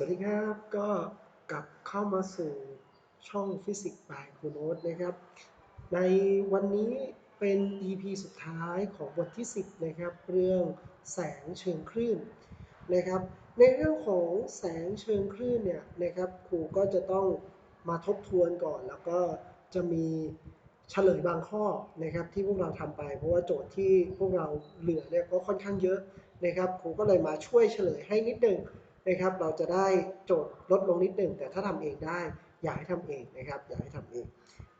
สวัสดีครับก็กลับเข้ามาสู่ช่องฟิสิกส์บายครูโนตนะครับ ในวันนี้เป็น EP สุดท้ายของบทที่ 10 นะครับ เรื่องแสงเชิงคลื่นนะครับ ในเรื่องของแสงเชิงคลื่นเนี่ยนะครับครูก็จะต้องมาทบทวนก่อน แล้วก็จะมีเฉลยบางข้อนะครับที่พวกเราทำไป เพราะว่าโจทย์ที่พวกเราเหลือเนี่ยก็ค่อนข้างเยอะนะครับครูก็เลยมาช่วยเฉลยให้นิดหนึง นะครับ เราจะได้โจทย์ลดลงนิดหนึ่ง แต่ถ้าทำเองได้ อยากให้ทำเองนะครับ อยากให้ทำเอง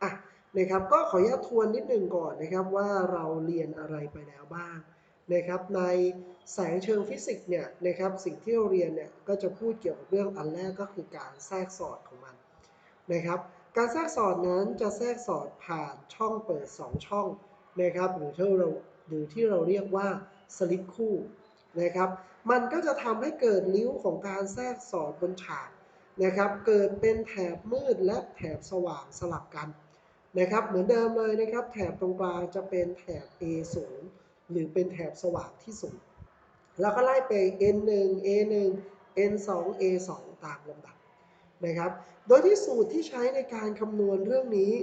อะนะครับก็ขออนุญาตทวนนิดหนึ่งก่อนนะครับว่าเราเรียนอะไรไปแล้วบ้างนะครับในแสงเชิงฟิสิกส์เนี่ยนะครับสิ่งที่เราเรียนเนี่ยก็จะพูดเกี่ยวกับเรื่องอันแรกก็คือการแทรกสอดของมันนะครับการแทรกสอดนั้นจะแทรกสอดผ่านช่องเปิด 2 ช่องนะครับหรือที่เราหรือที่เราเรียกว่าสลิตคู่ นะครับ มันก็จะทำให้เกิดริ้วของการแทรกสอดบนฉากนะครับ เกิดเป็นแถบมืดและแถบสว่างสลับกันนะครับ เหมือนเดิมเลยนะครับ แถบตรงกลางจะเป็นแถบ A0 หรือเป็นแถบสว่างที่สุดแล้วก็ไล่ไป N1 A1 N2 A2 ตามลำดับนะครับ โดยที่สูตรที่ใช้ในการคำนวณเรื่องนี้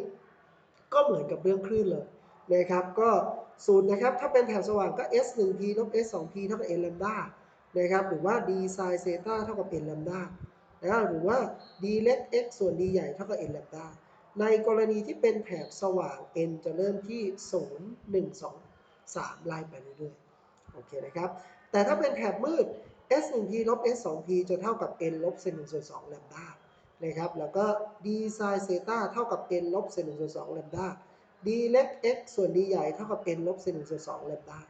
ก็เหมือนกับเรื่องคลื่นเลยนะครับ ก็ สูตรนะครับ ถ้าเป็นแถบสว่างก็ S 1 P ลบ S 2 P เท่ากับ N ล a มดานะครับ หรือว่า d sin เซตาเท่ากับ n ล a มดานะครับหรือว่า d เล็ก x ส่วน d ใหญ่เท่ากับ n ล a มดาในกรณีที่เป็นแถบสว่าง n จะเริ่มที่ 0 1 2 3 ไล่ไปเรื่อยๆ โอเคนะครับ แต่ถ้าเป็นแถบมืด s 1 p ลบ s 2 p จะเท่ากับ n ลบ sin 1ส่วน2ล a มดานะครับ แล้วก็ d sin เซตาเท่ากับ n ลบ sin 1ส่วน2ล a มดา d เล็ก x ส่วน d ใหญ่เท่ากับ n ลบ sin 1ส่วน2ลมดา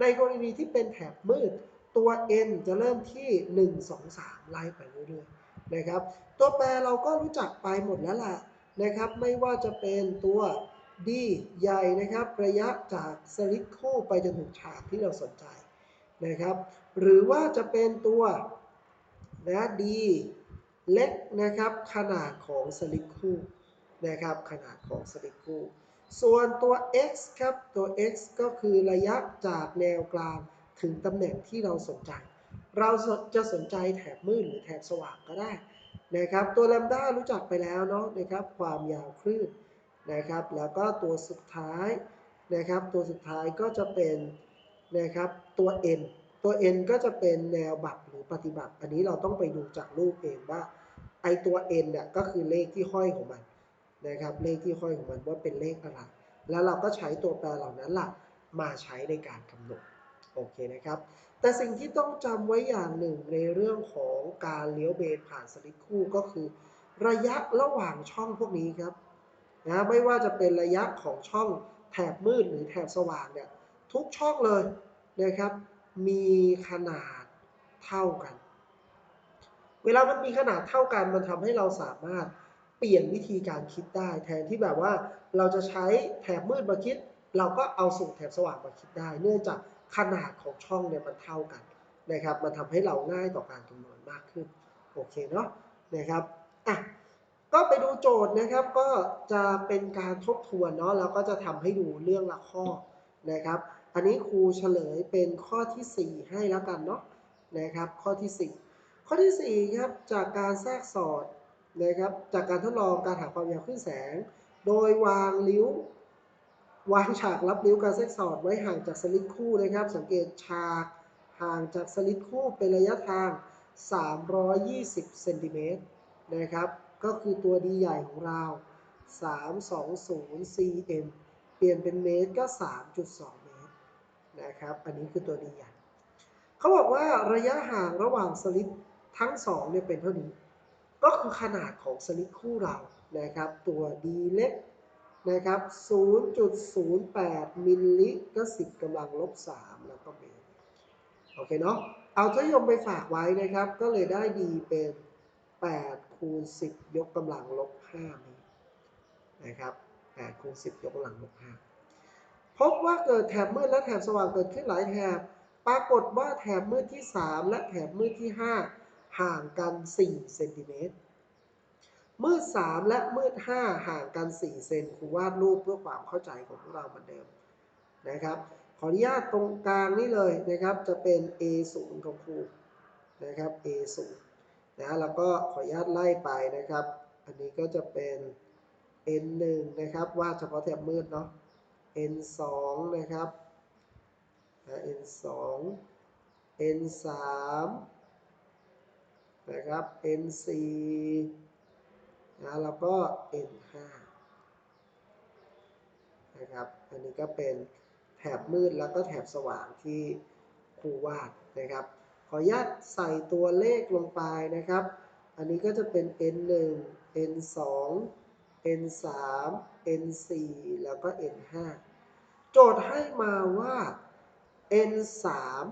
ในกรณีที่เป็นแถบมืด ตัว n จะเริ่มที่ 1 2 3 ไล่ไปเรื่อยๆนะครับ ตัวแปรเราก็รู้จักไปหมดแล้วล่ะนะครับ ไม่ว่าจะเป็นตัว d ใหญ่นะครับ ระยะจากสลิดคู่ไปจนถึงฉากที่เราสนใจนะครับ หรือว่าจะเป็นตัวนะ d เล็กนะครับ ขนาดของสลิดคู่นะครับ ขนาดของสลิดคู่ ส่วนตัว x ครับ ตัว x ก็คือระยะจากแนวกลางถึงตำแหน่งที่เราสนใจ เราจะสนใจแถบมืดหรือแถบสว่างก็ได้นะครับ ตัวลมด้ารู้จักไปแล้วเนาะนะครับ ความยาวคลื่นนะครับ แล้วก็ตัวสุดท้ายนะครับ ตัวสุดท้ายก็จะเป็นนะครับ ตัว n ตัว n ก็จะเป็นแนวบัตรหรือปฏิบัติ อันนี้เราต้องไปดูจากรูปเองว่าไอตัว n เนี่ยก็คือเลขที่ห้อยของมัน นะครับ เลขที่ห้อยของมันว่าเป็นเลขอะไร แล้วเราก็ใช้ตัวแปรเหล่านั้นล่ะมาใช้ในการกำหนด โอเคนะครับ แต่สิ่งที่ต้องจำไว้อย่างหนึ่งในเรื่องของการเลี้ยวเบนผ่านสลิปคู่ก็คือ ระยะระหว่างช่องพวกนี้ครับนะไม่ว่าจะเป็นระยะของช่องแถบมืดหรือแถบสว่างเนี่ยทุกช่องเลยนะครับ มีขนาดเท่ากัน เวลามันมีขนาดเท่ากันมันทำให้เราสามารถ เปลี่ยนวิธีการคิดได้ แทนที่แบบว่าเราจะใช้แถบมืดมาคิด เราก็เอาสูตรแถบสว่างมาคิดได้ เนื่องจากขนาดของช่องเนี่ยมันเท่ากันนะครับ มันทำให้เราง่ายต่อการคำนวณมากขึ้น โอเคเนาะนะครับอะก็ไปดูโจทย์นะครับ ก็จะเป็นการทบทวนเนาะแล้วก็จะทำให้ดูเรื่องละข้อนะครับ อันนี้ครูเฉลยเป็นข้อทีสี่ 4 ให้แล้วกันเนาะนะครับ ข้อที่ 4 ข้อที่ 4 ครับ จากการแทรกสอด นะครับ จากการทดลองการหาความยาวคลื่นแสง โดยวางริ้ว วางฉากรับริ้วการแทรกสอดไว้ห่างจากสลิดคู่นะครับ สังเกตฉากห่างจากสลิดคู่เป็นระยะทาง 320เซนติเมตรนะครับ ก็คือตัวดีใหญ่ของเรา 320 cm เปลี่ยนเป็นเมตรก็ 3.2 เมตรนะครับ อันนี้คือตัวดีใหญ่ เขาบอกว่าระยะห่างระหว่างสลิดทั้งสองเนี่ยเป็นเท่านี้ ก็คือขนาดของสลิดคู่เรานะครับ ตัว d เล็กนะครับ 0.08 มิลลิก็10กำลังลบ 3 แล้วก็เมตรโอเคเนาะ เอาทยมไปฝากไว้นะครับ ก็เลยได้ d เป็น 8 คูณ 10 ยกกำลังลบ5เมตรนะครับ 8 คูณ 10 ยกกำลังลบ 5 พบว่าเกิดแถบมืดและแถบสว่างเกิดขึ้นหลายแถบ ปรากฏว่าแถบมืดที่ 3 และแถบมืดที่ 5 ห่างกัน 4 เซนติเมตรมืด 3 และมืด 5 ห่างกัน 4 เซนครูวาดรูปเพื่อความเข้าใจของพวกเราเหมือนเดิมนะครับ ขออนุญาตตรงกลางนี่เลยนะครับ จะเป็น A0 ของครูนะครับ A0 นะแล้วก็ขออนุญาตไล่ไปนะครับ อันนี้ก็จะเป็น n 1นะครับวาดเฉพาะแถบมืดเนาะ n 2นะครับ n 2 n 3 นะครับ n 4นะแล้วก็ n 5นะครับ อันนี้ก็เป็นแถบมืดแล้วก็แถบสว่างที่ครูวาดนะครับ ขออนุญาตใส่ตัวเลขลงไปนะครับ อันนี้ก็จะเป็น n 1 n 2 n 3 n 4แล้วก็ n 5โจทย์ให้มาว่า n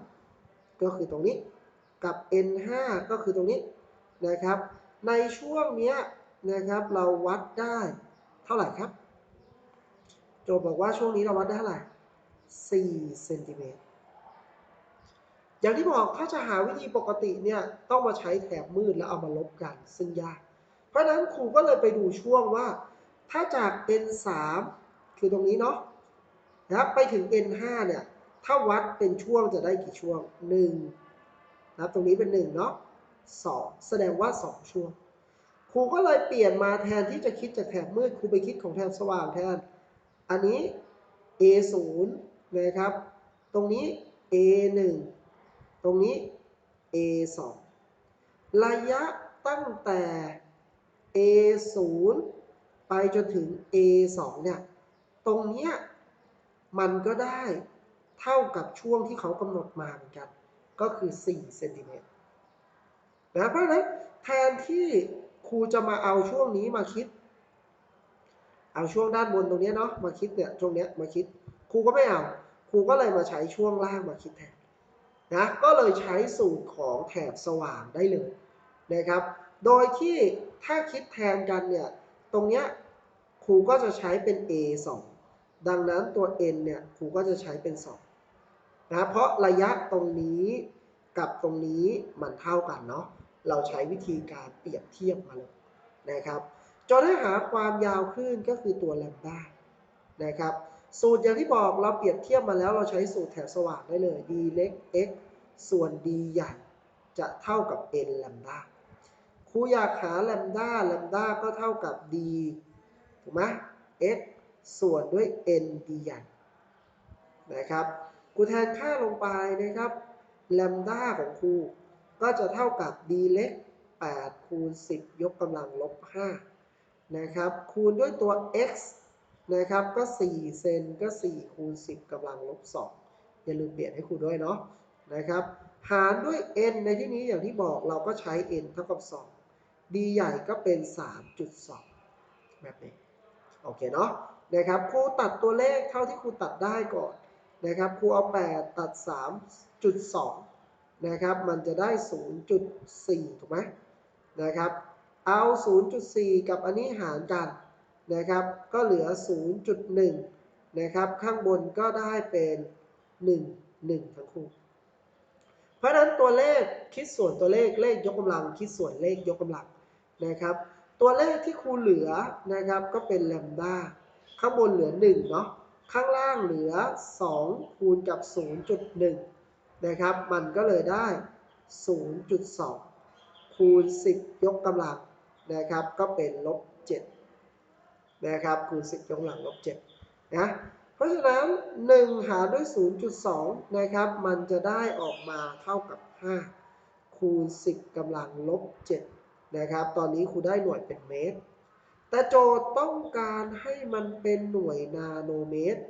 3ก็คือตรงนี้ กับ n 5 ก็คือตรงนี้นะครับ ในช่วงเนี้ยนะครับเราวัดได้เท่าไหร่ครับ โจบอกว่าช่วงนี้เราวัดได้เท่าไหร่4เซนติเมตรอย่างที่บอกถ้าจะหาวิธีปกติเนี่ยต้องมาใช้แถบมืดแล้วเอามาลบกัน ซึ่งยาก เพราะฉะนั้นครูก็เลยไปดูช่วงว่า ถ้าจาก n 3 คือตรงนี้เนาะนะครับไปถึง n 5 เนี่ยถ้าวัดเป็นช่วงจะได้กี่ช่วง 1 นะครับตรงนี้เป็น1เนาะ2แสดงว่า 2 ช่วง ครูก็เลยเปลี่ยนมาแทนที่จะคิดจากแถบมืดครูไปคิดของแถบสว่างแทน อันนี้ a 0นะครับ ตรงนี้ a 1ตรงนี้ a 2ระยะตั้งแต่ a 0ไปจนถึง a 2เนี่ย ตรงเนี้ยมันก็ได้เท่ากับช่วงที่เขากำหนดมาเหมือนกัน ก็คือ4เซนติเมตรนะเพราะฉะนั้นแทนที่ครูจะมาเอาช่วงนี้มาคิด เอาช่วงด้านบนตรงนี้เนาะมาคิดเนี่ยช่วงเนี้ยมาคิดครูก็ไม่เอาครูก็เลยมาใช้ช่วงล่างมาคิดแทนนะก็เลยใช้สูตรของแถบสว่างได้เลยนะครับ โดยที่ถ้าคิดแทนกันเนี่ยตรงเนี้ยครูก็จะใช้เป็น a 2ดังนั้นตัว n เนี่ยครูก็จะใช้เป็น 2 นะเพราะระยะตรงนี้กับตรงนี้มันเท่ากันเนาะเราใช้วิธีการเปรียบเทียบมาเลยนะครับจนให้หาความยาวคลื่นก็คือตัวแลมด้านะครับสูตรอย่างที่บอกเราเปรียบเทียบมาแล้วเราใช้สูตรแถบสว่างได้เลย d เล็ก x ส่วน d ใหญ่จะเท่ากับ n แลมด้าครูอยากหาแลมด้าแลมด้าก็เท่ากับ d ถูกไหม x ส่วนด้วย n d ใหญ่นะครับ ครูแทนค่าลงไปนะครับแลมด้าของครูก็จะเท่ากับ d เล็ก8คูณ 10 ยกกำลังลบ5นะครับคูณด้วยตัว x นะครับก็ 4 เซนก็ 4 คูณ 10กำลังลบ2อย่าลืมเปลี่ยนให้ครูด้วยเนาะนะครับหารด้วย n ในที่นี้อย่างที่บอกเราก็ใช้ n เท่ากับ 2 d ใหญ่ก็เป็น 3.2 แบบนี้ โอเคเนาะนะครับครูตัดตัวเลขเท่าที่ครูตัดได้ก่อน นะครับครูเอา 8 ตัด 3.2 นะครับ มันจะได้ 0.4 ถูกไหมนะครับ เอา 0.4 กับอันนี้หารกันนะครับ ก็เหลือ 0.1 นะครับ ข้างบนก็ได้เป็น 1 1 ทั้งคู่ เพราะฉะนั้นตัวเลขคิดส่วนตัวเลขเลขยกกำลัง คิดส่วนเลขยกกำลังนะครับ ตัวเลขที่ครูเหลือนะครับก็เป็นแลมด้าข้างบนเหลือ1เนาะ ข้างล่างเหลือ 2 คูณกับ 0.1 นะครับ มันก็เลยได้ 0.2 คูณ 10 ยกกำลังนะครับ ก็เป็นลบ 7 นะครับ คูณ 10 ยกกำลังลบ 7 นะ เพราะฉะนั้น 1 หารด้วย 0.2 นะครับ มันจะได้ออกมาเท่ากับ 5 คูณ 10กำลังลบ 7 นะครับ ตอนนี้ครูได้หน่วยเป็นเมตร แต่โจทย์ต้องการให้มันเป็นหน่วยนาโนเมตร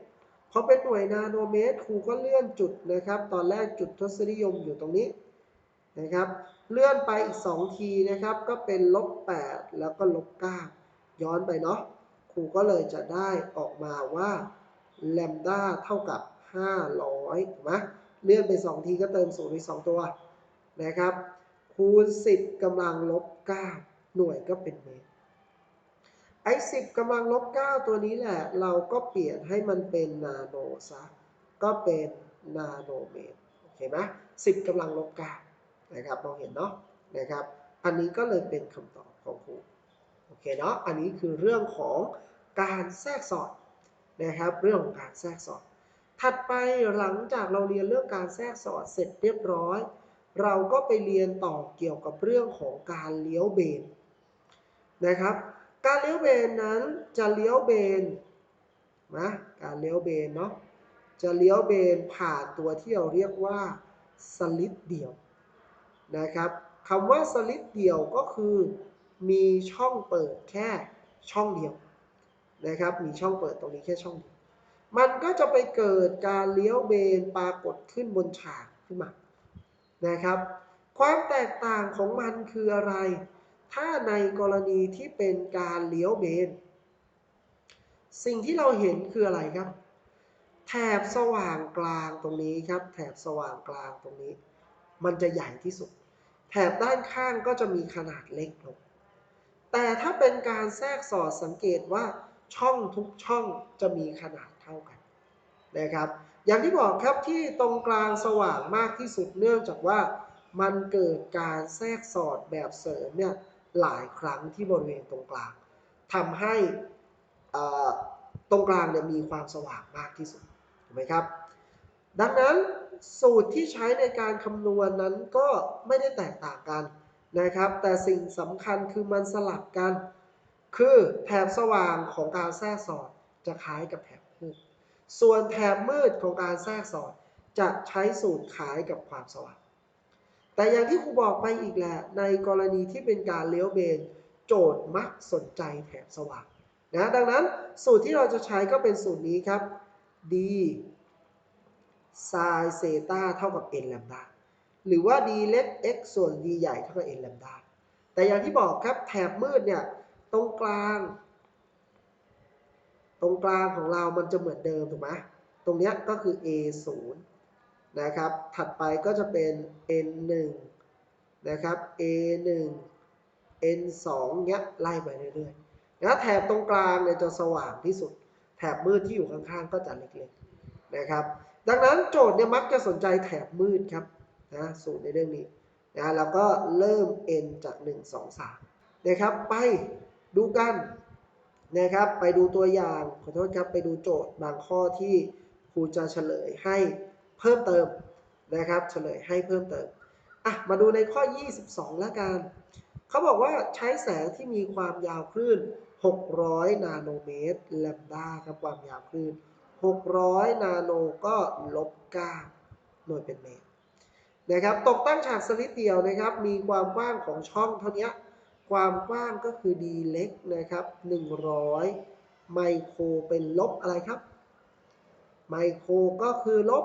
พอเป็นหน่วยนาโนเมตรครูก็เลื่อนจุดนะครับ ตอนแรกจุดทศนิยมอยู่ตรงนี้นะครับ เลื่อนไปอีก 2 ทีนะครับ ก็เป็นลบ8แล้วก็ลบ9ย้อนไปเนาะครูก็เลยจะได้ออกมาว่าแลมด้าเท่ากับ 500ถูกไหมเลื่อนไป 2 ทีก็เติม0อีก2ตัวนะครับ คูณ 10กำลังลบ9หน่วยก็เป็นเมตร ไอ้10กำลังลบ9ตัวนี้แหละ เราก็เปลี่ยนให้มันเป็นนาโนซะ ก็เป็นนาโนเมตรโอเคไหม10กำลังลบ9นะครับมองเห็นเนาะนะครับ อันนี้ก็เลยเป็นคำตอบของครูโอเคเนาะอันนี้คือเรื่องของการแทรกสอดนะครับ เรื่องของการแทรกสอด ถัดไปหลังจากเราเรียนเรื่องการแทรกสอดเสร็จเรียบร้อย เราก็ไปเรียนต่อเกี่ยวกับเรื่องของการเลี้ยวเบนนะครับ การเลี้ยวเบนนั้นจะเลี้ยวเบนนะการเลี้ยวเบนเนาะจะเลี้ยวเบนผ่านตัวที่เราเรียกว่าสลิดเดี่ยวนะครับคำว่าสลิดเดี่ยวก็คือมีช่องเปิดแค่ช่องเดียวนะครับ มีช่องเปิดตรงนี้แค่ช่องเดียว มันก็จะไปเกิดการเลี้ยวเบนปรากฏขึ้นบนฉากขึ้นมานะครับ ความแตกต่างของมันคืออะไร ถ้าในกรณีที่เป็นการเลี้ยวเบน สิ่งที่เราเห็นคืออะไรครับ แถบสว่างกลางตรงนี้ครับ แถบสว่างกลางตรงนี้ มันจะใหญ่ที่สุด แถบด้านข้างก็จะมีขนาดเล็กลง แต่ถ้าเป็นการแทรกสอดสังเกตว่าช่องทุกช่องจะมีขนาดเท่ากันนะครับ อย่างที่บอกครับที่ตรงกลางสว่างมากที่สุดเนื่องจากว่ามันเกิดการแทรกสอดแบบเสริมเนี่ย หลายครั้งที่บริเวณตรงกลางทำให้ตรงกลางเนี่ยมีความสว่างมากที่สุดถูกไหมครับ ดังนั้นสูตรที่ใช้ในการคำนวณนนั้นก็ไม่ได้แตกต่างกันนะครับ แต่สิ่งสำคัญคือมันสลับกัน คือแถบสว่างของการแทรกสอดจะคล้ายกับแถบมืด ส่วนแถบมืดของการแทรกสอดจะใช้สูตรคล้ายกับความสว่าง แต่อย่างที่ครูบอกไปอีกแหละ ในกรณีที่เป็นการเลี้ยวเบน โจทย์มักสนใจแถบสว่างนะดังนั้นสูตรที่เราจะใช้ก็เป็นสูตรนี้ครับ d ไซน์เซตาเท่ากับ n แลมดาหรือว่า d เล็ก x ส่วน d ใหญ่เท่ากับ n แลมดาแต่อย่างที่บอกครับแถบมืดเนี่ย ตรงกลาง ตรงกลางของเรามันจะเหมือนเดิมถูกไหมตรงนี้ก็คือ a 0 นะครับ ถัดไปก็จะเป็น n 1 นะครับ a 1 n 2เงี้ยไล่ไปเรื่อยๆนะแถบตรงกลางเนี่ยจะสว่างที่สุด แถบมืดที่อยู่ข้างๆ ก็จะเล็กๆนะครับ ดังนั้นโจทย์เนี่ยมักจะสนใจแถบมืดครับนะสูตรในเรื่องนี้นะแล้วก็เริ่ม n จาก 1 2 3นะครับ ไปดูกันนะครับ ไปดูตัวอย่างขอโทษครับ ไปดูโจทย์บางข้อที่ครูจะเฉลยให้ เพิ่มเติมนะครับเฉลยให้เพิ่มเติมอะมาดูในข้อ 22 แล้วกันเขาบอกว่าใช้แสงที่มีความยาวคลื่น 600 นาโนเมตรแลมดาครับความยาวคลื่น 600 นาโนก็ลบ 9 หน่วยเป็นเมตรนะครับตกตั้งฉากสลิดเดียวนะครับ มีความกว้างของช่องเท่านี้ความกว้างก็คือ d เล็กนะครับ 100 ไมโครเป็นลบอะไรครับ ไมโครก็คือลบ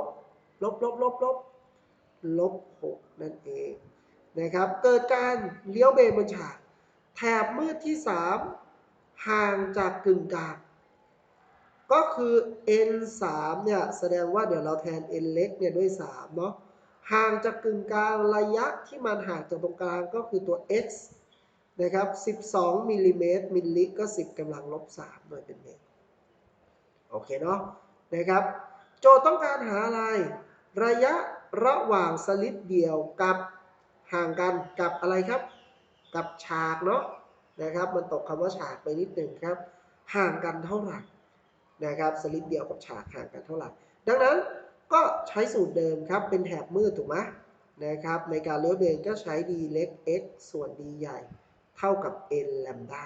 ลบลบลบลบลบ6นั่นเองนะครับ เกิดการเลี้ยวเบนบนฉาก แถบมืดที่ 3 ห่างจากกึ่งกลางก็คือ n 3เนี่ยแสดงว่าเดี๋ยวเราแทน n เล็กเนี่ยด้วย3เนาะห่างจากกึ่งกลางระยะที่มันห่างจากตรงกลางก็คือตัว x นะครับ 12มิลลิเมตรมิลลิก็ 10กำลังลบ3หน่วยเป็นเมตร โอเคเนาะนะครับ โจทย์ต้องการหาอะไร ระยะระหว่างสลิดเดียวกับห่างกันกับอะไรครับ กับฉากเนาะนะครับ มันตกคำว่าฉากไปนิดหนึ่งครับ ห่างกันเท่าไหร่นะครับสลิดเดียวกับฉากห่างกันเท่าไหร่ ดังนั้นก็ใช้สูตรเดิมครับ เป็นแถบมืดถูกไหมนะครับ ในการเลี้ยวเบนก็ใช้ d เล็ก x ส่วน d ใหญ่ เท่ากับ n แลมดา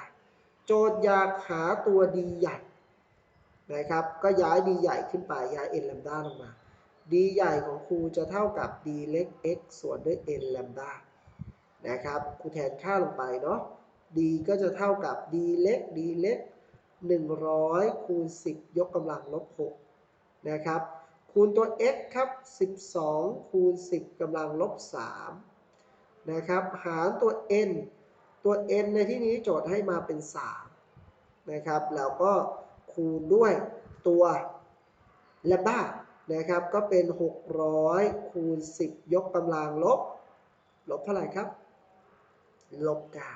โจทย์อยากหาตัว d ใหญ่นะครับ ก็ย้าย d ใหญ่ขึ้นไปย้าย n แลมดาลงมา d ใหญ่ของครูจะเท่ากับ d เล็ก x ส่วนด้วย n แลมดานะครับครูแทนค่าลงไปเนาะ d ก็จะเท่ากับ d เล็ก d เล็ก 100 คูณ 10 ยกกำลังลบ 6 นะครับ คูณตัว x ครับ 12 คูณ 10กำลังลบ 3 นะครับ หารตัว n ตัว n ในที่นี้โจทย์ให้มาเป็น 3 นะครับ แล้วก็คูณด้วยตัวแลมด้า นะครับ ก็เป็น 600 คูณ 10 ยกกำลังลบ ลบเท่าไหร่ครับ ลบกา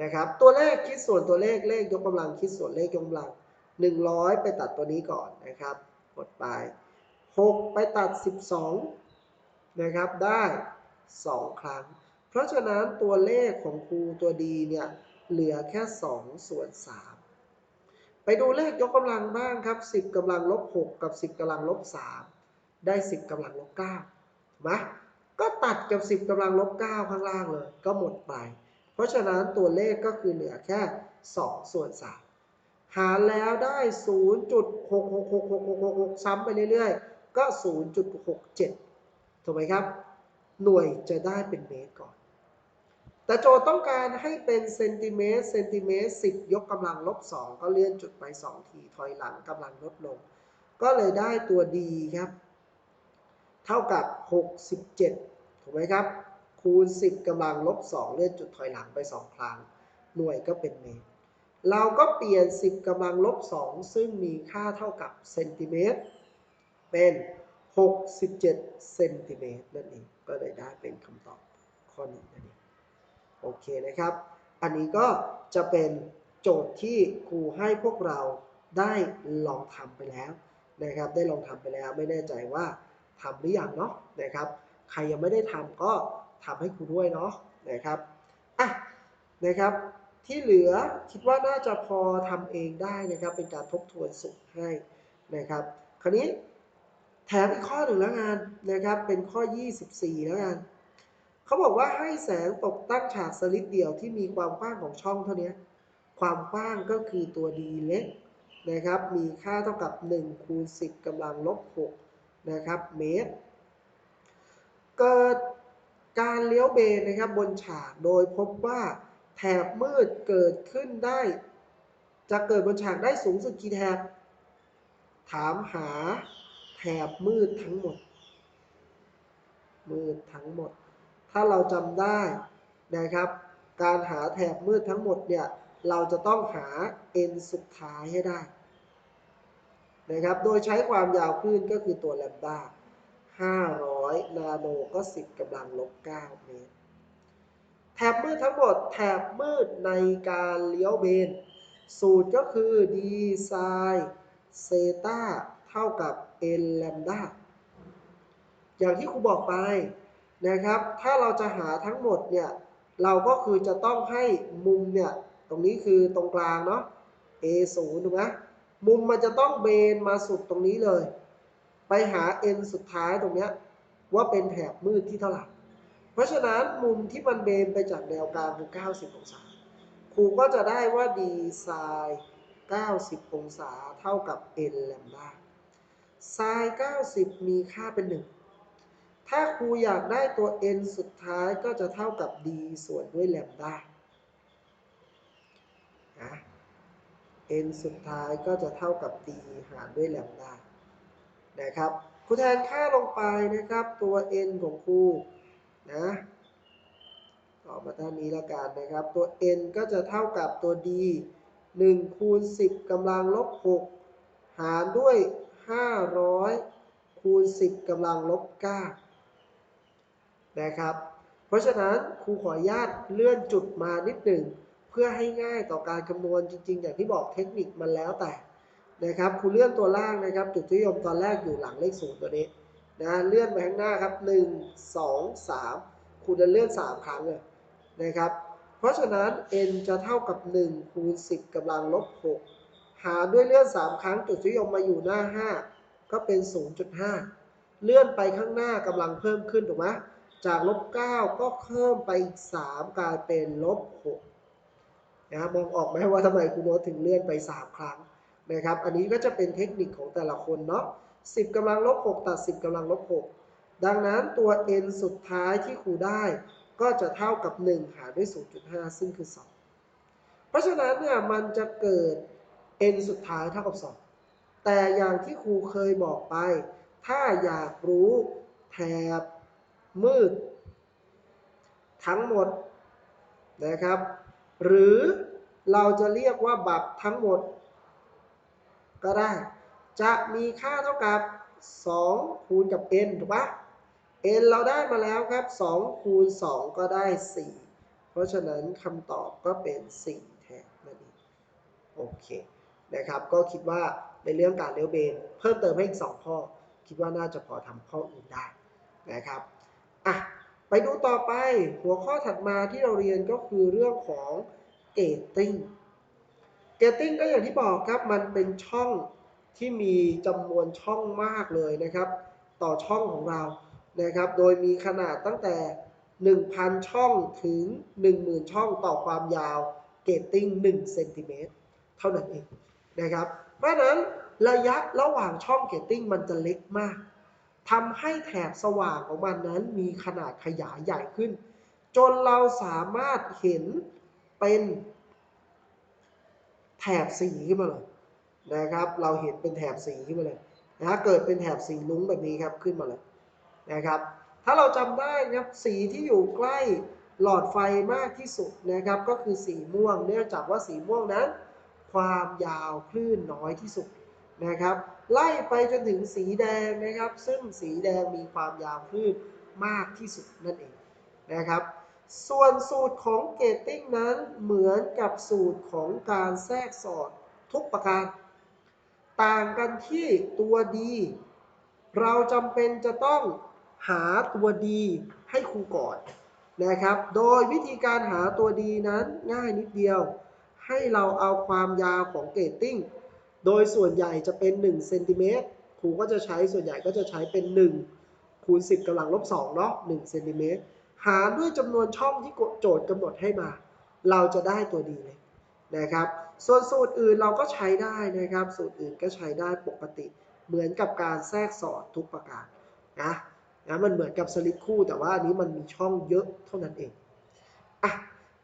นะครับ ตัวเลขคิดส่วนตัวเลขเลขยกกำลังคิดส่วนเลขยกกำลัง 100 ไปตัดตัวนี้ก่อนนะครับกดไป 6 ไปตัด 12 นะครับ ได้ 2 ครั้ง เพราะฉะนั้นตัวเลขของครูตัวดีเนี่ย เหลือแค่ 2 ส่วน 3 ไปดูเลขยกกำลังบ้างครับ 10กำลังลบ6กับ 10กำลังลบ3ได้ 10กำลังลบ9ถูกไหมก็ตัดกับ 10กำลังลบ9ข้างล่างเลย ก็หมดไป เพราะฉะนั้นตัวเลขก็คือเหลือแค่ 2 ส่วน 3 หารแล้วได้ 0.6666666ซ้ำไปเรื่อยๆ ก็ 0.67ถูกไหมครับ หน่วยจะได้เป็นเมตรก่อน แต่โจทย์ต้องการให้เป็นเซนติเมตรเซนติเมตร10ยกกำลังลบ2ก็เลื่อนจุดไป2ทีถอยหลังกำลังลดลง ก็เลยได้ตัวดีครับ เท่ากับ 67 ถูกไหมครับ คูณ 10กำลังลบ2เลื่อนจุดถอยหลังไป2ครั้ง หน่วยก็เป็นเมตร เราก็เปลี่ยน 10กำลังลบ2ซึ่งมีค่าเท่ากับเซนติเมตรเป็น 67 เซนติเมตรนั่นเอง ก็เลยได้เป็นคำตอบข้อนี้นั่นเอง โอเคนะครับ อันนี้ก็จะเป็นโจทย์ที่ครูให้พวกเราได้ลองทำไปแล้วนะครับ ได้ลองทำไปแล้วไม่แน่ใจว่าทำหรือยังเนาะนะครับ ใครยังไม่ได้ทำก็ทำให้ครูด้วยเนาะนะครับอะนะครับ ที่เหลือคิดว่าน่าจะพอทำเองได้นะครับ เป็นการทบทวนสูตรให้นะครับ คราวนี้แถมอีกข้อหนึ่งแล้วกันนะครับ เป็นข้อ 24 แล้วกัน เขาบอกว่าให้แสงตกตั้งฉากสลิดเดี่ยวที่มีความกว้างของช่องเท่านี้ ความกว้างก็คือตัว d เล็กนะครับ มีค่าเท่ากับ1คูณ10กำลังลบ6นะครับเมตร เกิดการเลี้ยวเบนนะครับบนฉากโดยพบว่าแถบมืดเกิดขึ้นได้ จะเกิดบนฉากได้สูงสุดกี่แถบ ถามหาแถบมืดทั้งหมด มืดทั้งหมด ถ้าเราจำได้นะครับ การหาแถบมืดทั้งหมดเนี่ยเราจะต้องหา n สุดท้ายให้ได้นะครับ โดยใช้ความยาวคลื่นก็คือตัวแลมด้า500 นาโนก็ 10กำลังลบ9เมตร แถบมืดทั้งหมดแถบมืดในการเลี้ยวเบน สูตรก็คือ d ไซน์เซตาเท่ากับ n แลมด้าอย่างที่ครูบอกไป นะครับ ถ้าเราจะหาทั้งหมดเนี่ย เราก็คือจะต้องให้มุมเนี่ย ตรงนี้คือตรงกลางเนาะ a 0 ถูกไหมมุมมันจะต้องเบนมาสุดตรงนี้เลย ไปหา n สุดท้ายตรงเนี้ยว่าเป็นแถบมืดที่เท่าไหร่ เพราะฉะนั้นมุมที่มันเบนไปจากแนวกลางคือ 90 องศา ครูก็จะได้ว่า d ไซน์90 องศาเท่ากับ n แลมดาไซน์90 มีค่าเป็น 1 ถ้าครูอยากได้ตัว n สุดท้ายก็จะเท่ากับ d ส่วนด้วยแลมด้านะ n สุดท้ายก็จะเท่ากับ d หารด้วยแลมด้านะครับครูแทนค่าลงไปนะครับตัว n ของครูนะต่อมาด้านนี้ล้วกันนะครับ ตัว n ก็จะเท่ากับตัว d 1คูณ10กำลังลบ6หารด้วย 500คูณ10กำลังลบ9 นะครับ เพราะฉะนั้นครูขออนุญาตเลื่อนจุดมานิดหนึ่งเพื่อให้ง่ายต่อการคำนวณจริง ๆ อย่างที่บอกเทคนิคมันแล้วแต่นะครับครูเลื่อนตัวล่างนะครับ จุดที่ยมตอนแรกอยู่หลังเลขศูนย์ตัวนี้นะเลื่อนไปข้างหน้าครับ 1 2 3ครูจะเลื่อน 3 ครั้งเลยนะครับ เพราะฉะนั้น n จะเท่ากับ 1 คูณ 10กำลังลบ 6 หาด้วยเลื่อน 3 ครั้งจุดที่ยมมาอยู่หน้า 5 ก็เป็น 0.5 เลื่อนไปข้างหน้ากำลังเพิ่มขึ้นถูกไหม จากลบ9ก็เพิ่มไปอีก 3 กลายเป็นลบ6นะมองออกไหมว่าทำไมครูโน้ตถึงเลื่อนไป 3 ครั้งนะครับ อันนี้ก็จะเป็นเทคนิคของแต่ละคนเนาะ10กำลังลบ6ตัด 10กำลังลบ6ดังนั้นตัว n สุดท้ายที่ครูได้ก็จะเท่ากับ 1 หารด้วย 0.5 ซึ่งคือ 2 เพราะฉะนั้นเนี่ยมันจะเกิด n สุดท้ายเท่ากับ 2 แต่อย่างที่ครูเคยบอกไป ถ้าอยากรู้แถบ มืด ทั้งหมดนะครับ หรือเราจะเรียกว่าบัตรทั้งหมด ก็ได้ จะมีค่าเท่ากับ 2 คูณกับ n ถูกปะ n เราได้มาแล้วครับ 2 คูณ 2 ก็ได้ 4 เพราะฉะนั้นคำตอบก็เป็น 4 แทนนั่นเองโอเคนะครับ ก็คิดว่าในเรื่องการเลี้ยวเบน เพิ่มเติมให้อีก 2 ข้อ คิดว่าน่าจะพอทำข้ออื่นได้นะครับ อะไปดูต่อไปหัวข้อถัดมาที่เราเรียนก็คือเรื่องของเกตติ้งเกตติ้งก็อย่างที่บอกครับมันเป็นช่องที่มีจำนวนช่องมากเลยนะครับ ต่อช่องของเรานะครับ โดยมีขนาดตั้งแต่ 1,000 ช่องถึง 10,000 ช่องต่อความยาวเกตติ้ง1เซนติเมตรเท่านั้นเองนะครับ เพราะฉะนั้นระยะระหว่างช่องเกตติ้งมันจะเล็กมาก ทำให้แถบสว่างของมันนั้นมีขนาดขยายใหญ่ขึ้น จนเราสามารถเห็นเป็นแถบสีขึ้นมาเลยนะครับ เราเห็นเป็นแถบสีขึ้นมาเลยนะเกิดเป็นแถบสีลุ้งแบบนี้ครับขึ้นมาเลยนะครับ ถ้าเราจำได้นะครับสีที่อยู่ใกล้หลอดไฟมากที่สุดนะครับ ก็คือสีม่วงเนื่องจากว่าสีม่วงนั้น ความยาวคลื่นน้อยที่สุดนะครับ ไล่ไปจนถึงสีแดงนะครับ ซึ่งสีแดงมีความยาวคลื่นมากที่สุดนั่นเองนะครับ ส่วนสูตรของเกตติ้งนั้นเหมือนกับสูตรของการแทรกสอดทุกประการ ต่างกันที่ตัวดี เราจำเป็นจะต้องหาตัวดีให้ครูก่อนนะครับ โดยวิธีการหาตัวดีนั้นง่ายนิดเดียว ให้เราเอาความยาวของเกตติ้ง โดยส่วนใหญ่จะเป็น1เซนติเมตรครูก็จะใช้ส่วนใหญ่ก็จะใช้เป็น 1 คูณ 10กำลังลบ2เนาะ1เซนติเมตรหารด้วยจำนวนช่องที่โจทย์กำหนดให้มา เราจะได้ตัวดีเลยนะครับ ส่วนสูตรอื่นเราก็ใช้ได้นะครับ สูตรอื่นก็ใช้ได้ปกติ เหมือนกับการแทรกสอดทุกประการนะนะมันเหมือนกับสลิปคู่แต่ว่าอันนี้มันมีช่องเยอะเท่านั้นเองอะ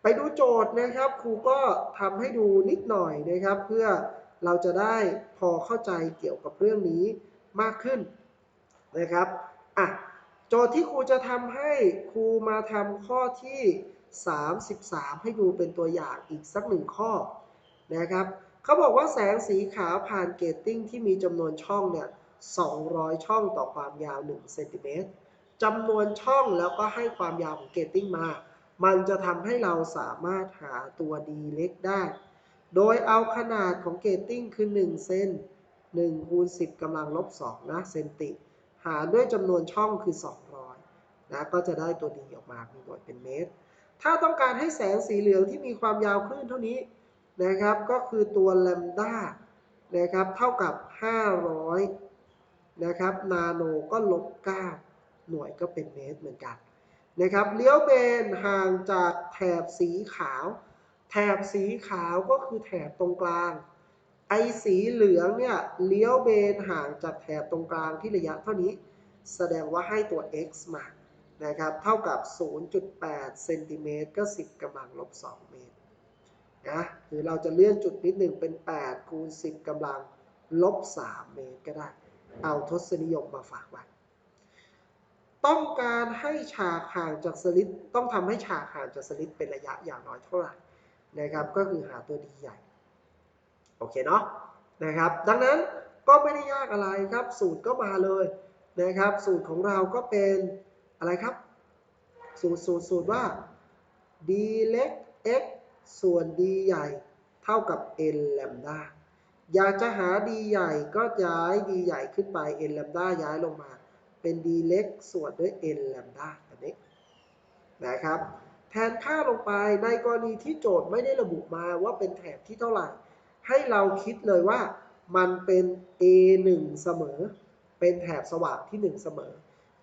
ไปดูโจทย์นะครับครูก็ทำให้ดูนิดหน่อยนะครับ เพื่อ เราจะได้พอเข้าใจเกี่ยวกับเรื่องนี้มากขึ้นนะครับอะโจทย์ที่ครูจะทำให้ครูมาทำข้อที่ 33 ให้ดูเป็นตัวอย่างอีกสักหนึ่งข้อนะครับเขาบอกว่าแสงสีขาวผ่านเกตติ้งที่มีจำนวนช่องเนี่ย 200 ช่องต่อความยาว 1 เซนติเมตรจำนวนช่องแล้วก็ให้ความยาวของเกตติ้งมา มันจะทำให้เราสามารถหาตัวดีเล็กได้ โดยเอาขนาดของเกตติ้งคือ 1 เซน1คูณ10กำลังลบ2นะเซนติ หารด้วยจำนวนช่องคือ 200นะก็จะได้ตัวดีออกมามีหน่วยเป็นเมตร ถ้าต้องการให้แสงสีเหลืองที่มีความยาวคลื่นเท่านี้นะครับ ก็คือตัวแลมด้านะครับเท่ากับ 500นะครับนาโนก็ลบ 9 หน่วยก็เป็นเมตรเหมือนกันนะครับเลี้ยวเบนห่างจากแถบสีขาว แถบสีขาวก็คือแถบตรงกลาง ไอสีเหลืองเนี่ยเลี้ยวเบนห่างจากแถบตรงกลางที่ระยะเท่านี้ แสดงว่าให้ตัว x มานะครับเท่ากับ 0.8เซนติเมตรก็ 10กำลังลบ 2 เมตรนะหรือเราจะเลื่อนจุดนิดหนึ่งเป็น 8 คูณ 10กำลังลบ 3 เมตรก็ได้ เอาทศนิยมมาฝากไว้ต้องการให้ฉากห่างจากสลิดต้องทำให้ฉากห่างจากสลิดเป็นระยะอย่างน้อยเท่าไหร่ นะครับก็คือหาตัวดีใหญ่โอเคเนาะนะครับดังนั้นก็ไม่ได้ยากอะไรครับ สูตรก็มาเลยนะครับ สูตรของเราก็เป็นอะไรครับ สูตรสูตรสูตรว่า d เล็ก x ส่วน d ใหญ่เท่ากับ n แลมดาอยากจะหา d ใหญ่ก็ย้าย d ใหญ่ขึ้นไป n แลมดาย้ายลงมา เป็น d เล็กส่วนด้วย n แลมดาแบบนี้นะครับ แทนค่าลงไปในกรณีที่โจทย์ไม่ได้ระบุมาว่าเป็นแถบที่เท่าไหร่ ให้เราคิดเลยว่ามันเป็น a1 เสมอ เป็นแถบสว่างที่ 1 เสมอ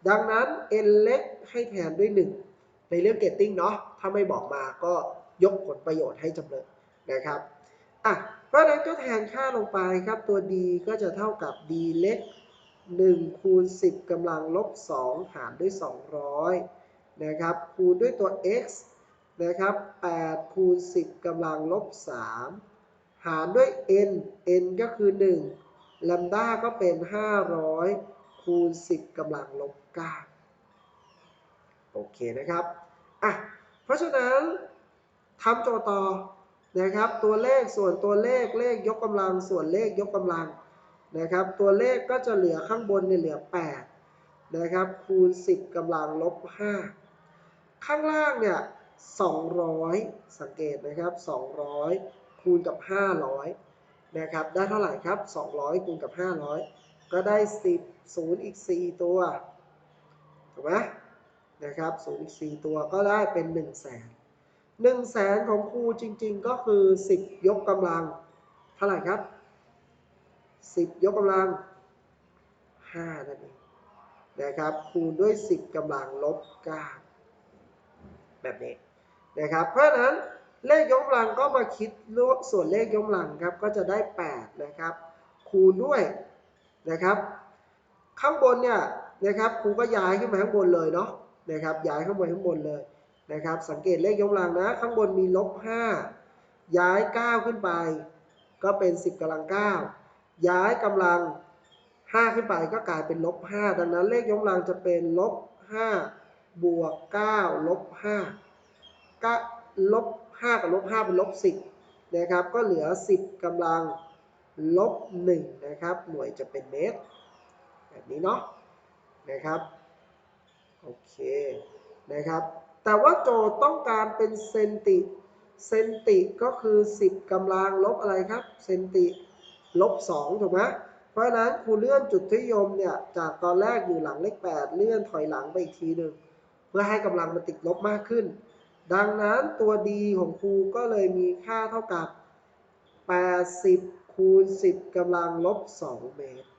ดังนั้น n เล็กให้แทนด้วย 1 ในเรื่องเกตติ้งเนาะ ถ้าไม่บอกมาก็ยกผลประโยชน์ให้จำเลยนะครับอะเพราะฉะนั้นก็แทนค่าลงไปครับตัว d ก็จะเท่ากับ d เล็ก1คูณ10กำลังลบ2หารด้วย 200 นะครับคูณด้วยตัว x นะครับ8คูณ10กำลังลบ 3 หารด้วย n n ก็คือ1ลัมด้าก็เป็น 500 คูณ 10กำลังลบ 9 โอเคนะครับอะเพราะฉะนั้นทำโจทย์ต่อนะครับ ตัวเลขส่วนตัวเลขเลขยกกำลังส่วนเลขยกกำลังนะครับ ตัวเลขก็จะเหลือข้างบนเนี่ยเหลือ 8 นะครับ คูณ 10กำลังลบ 5 ข้างล่างเนี่ย200 สังเกตนะครับ 200 คูณกับ 500 นะครับ ได้เท่าไหร่ครับ 200 คูณกับ 500 ก็ได้ 10 0 อีก 4 ตัว ถูกไหมนะครับ 0 อีก 4 ตัวก็ได้เป็น 1 0 0 0 0แสนหนึ่งแสนของครูจริง ๆ ก็คือ 10 ยกกำลัง เท่าไหร่ครับ 10 ยกกำลัง 5 นั่นเองนะครับ คูณด้วย 10กำลังลบ9 แบบนี้นะครับ เพราะฉะนั้นเลขยกกำลังก็มาคิดส่วนเลขยกกำลังครับก็จะได้ 8 นะครับ คูณด้วยนะครับ ข้างบนเนี่ยนะครับครูก็ย้ายขึ้นมาข้างบนเลยเนาะนะครับย้ายข้างบนข้างบนเลยนะครับ สังเกตเลขยกกำลังนะ ข้างบนมีลบ5ย้าย 9 ขึ้นไป ก็เป็น 10กำลัง 9 ย้ายกำลัง 5 ขึ้นไปก็กลายเป็นลบ5ดังนั้นเลขยกกำลังจะเป็นลบ5 บวก9ลบ5ก็ลบ5กับลบ5เป็นลบ10นะครับ ก็เหลือ10กำลังลบ1นะครับ หน่วยจะเป็นเมตร แบบนี้เนาะนะครับโอเคนะครับ แต่ว่าโจทย์ต้องการเป็นเซนติเซนติก็คือ 10กำลังลบอะไรครับ เซนติลบ2ถูกไหมเพราะฉะนั้นครูเลื่อนจุดที่ยมเนี่ย จากตอนแรกอยู่หลังเลข8เลื่อนถอยหลังไปอีกทีหนึ่ง พื่อให้กำลังมันติดลบมากขึ้น ดังนั้นตัวดีของครูก็เลยมีค่าเท่ากับ 80 คูณ 10กำลังลบ 2 เมตร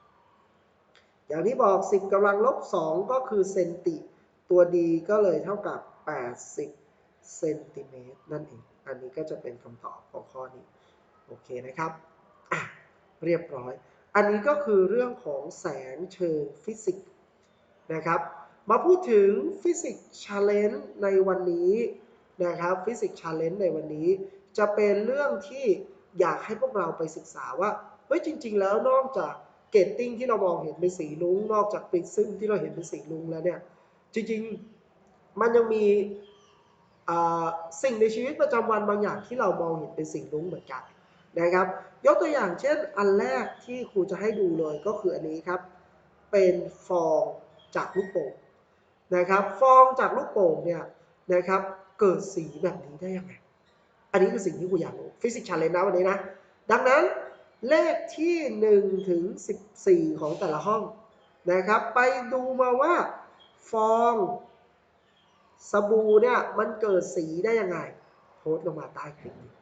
อย่างที่บอก 10กำลังลบ 2 ก็คือเซนติ ตัวดีก็เลยเท่ากับ 80 เซนติเมตรนั่นเอง อันนี้ก็จะเป็นคำตอบของข้อนี้ โอเคนะครับ เรียบร้อย อันนี้ก็คือเรื่องของแสงเชิงฟิสิกส์นะครับ มาพูดถึงฟิสิกส์ชาเลนจ์ในวันนี้นะครับฟิสิกส์ชาเลนจ์ในวันนี้ จะเป็นเรื่องที่อยากให้พวกเราไปศึกษาว่าเฮ้ยจริง ๆ แล้วนอกจากเกตติ้งที่เรามองเห็นเป็นสีลุ้งนอกจากปริซึมที่เราเห็นเป็นสีลุ้งแล้วเนี่ยจริงๆมันยังมีสิ่งในชีวิตประจำวันบางอย่างที่เรามองเห็นเป็นสีลุ้งเหมือนกันนะครับ ยกตัวอย่างเช่นอันแรกที่ครูจะให้ดูเลยก็คืออันนี้ครับ เป็นฟองจากลูกโป่ง นะครับ ฟองจากลูกโป่งเนี่ยนะครับเกิดสีแบบนี้ได้ยังไง อันนี้คือสิ่งที่ครูอยากรู้ฟิสิกส์ชาเลนจ์นะวันนี้นะ ดังนั้นเลขที่1ถึง14 ของแต่ละห้องนะครับ ไปดูมาว่าฟองสบู่เนี่ยมันเกิดสีได้ยังไง โพสต์ลงมาใต้คลิปนี้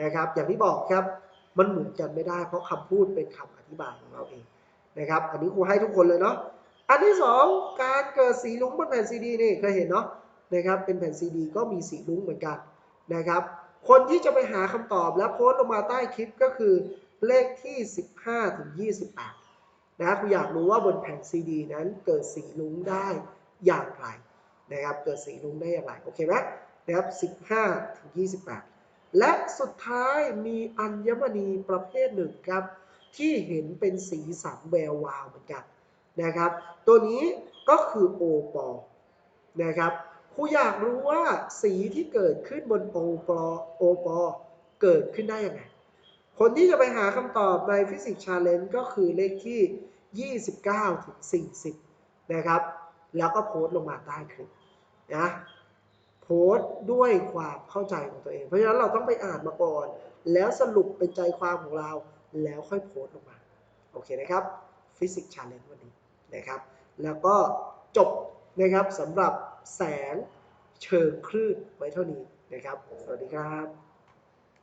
นะครับ อย่างที่บอกครับมันเหมือนกันไม่ได้ เพราะคำพูดเป็นคำอธิบายของเราเองนะครับ อันนี้ครูให้ทุกคนเลยเนาะ อันที่2การเกิดสีลุ้งบนแผ่นซีดีนี่เคยเห็นเนาะนะครับเป็นแผ่นซีดีก็มีสีลุ้งเหมือนกันนะครับ คนที่จะไปหาคำตอบและโพสต์ลงมาใต้คลิปก็คือเลขที่ 15ถึง28นะครูอยากรู้ว่าบนแผ่นซีดีนั้นเกิดสีลุ้งได้อย่างไรนะครับเกิดสีลุ้งได้อย่างไรโอเคไหมนะครับ15ถึง28 และสุดท้ายมีอัญมณีประเภทหนึ่งครับที่เห็นเป็นสีสันแวววาวเหมือนกัน นะครับ ตัวนี้ก็คือโอปอนะครับครูอยากรู้ว่าสีที่เกิดขึ้นบนโอปอโอปอเกิดขึ้นได้ยังไง คนที่จะไปหาคำตอบในฟิสิกส์ชาเลนจ์ก็คือเลขที่ 29ถึง40 นะครับ แล้วก็โพสต์ลงมาใต้คลิปนะโพสต์ด้วยความเข้าใจของตัวเอง เพราะฉะนั้นเราต้องไปอ่านมาก่อน แล้วสรุปเป็นใจความของเราแล้วค่อยโพสต์ลงมา โอเคนะครับฟิสิกส์ชาเลนจ์วันนี้ นะครับ แล้วก็จบนะครับสำหรับแสงเชิงคลื่นไว้เท่านี้นะครับ สวัสดีครับ